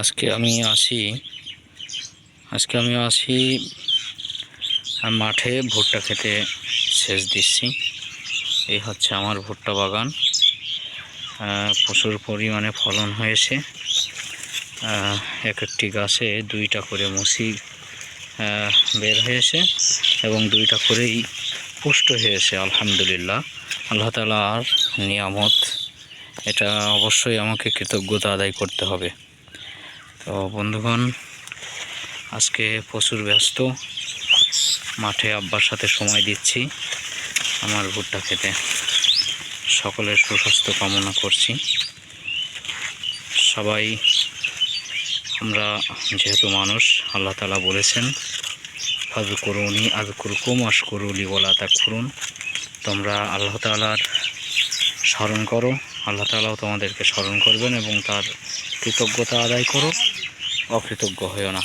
আজকে আমি আসি, আজকে আমি আসি মাঠে ভুট্টা খেতে সেচ দিচ্ছি। এই হচ্ছে আমার ভুট্টা বাগান। প্রচুর পরিমাণে ফলন হয়েছে। এক একটি গাছে দুইটা করে মুসি বের হয়েছে এবং দুইটা করেই পুষ্ট হয়েছে, আলহামদুলিল্লাহ। আল্লাহ তালার নিয়ামত, এটা অবশ্যই আমাকে কৃতজ্ঞতা আদায় করতে হবে। তো বন্ধুগণ, আজকে প্রচুর ব্যস্ত। মাঠে আব্বার সাথে সময় দিচ্ছি, আমার ভুট্টা খেতে। সকলের সুস্বাস্থ্য কামনা করছি। সবাই, আমরা যেহেতু মানুষ, আল্লাহ তালা বলেছেন ফাজ করুনি আজ কুরকুম আশ করুলি বলা তা করুন তোমরা আল্লাহ তালার স্মরণ করো, আল্লাহ তালাও তোমাদেরকে স্মরণ করবেন এবং তার কৃতজ্ঞতা আদায় করো। অকৃতজ্ঞ হয়েও না।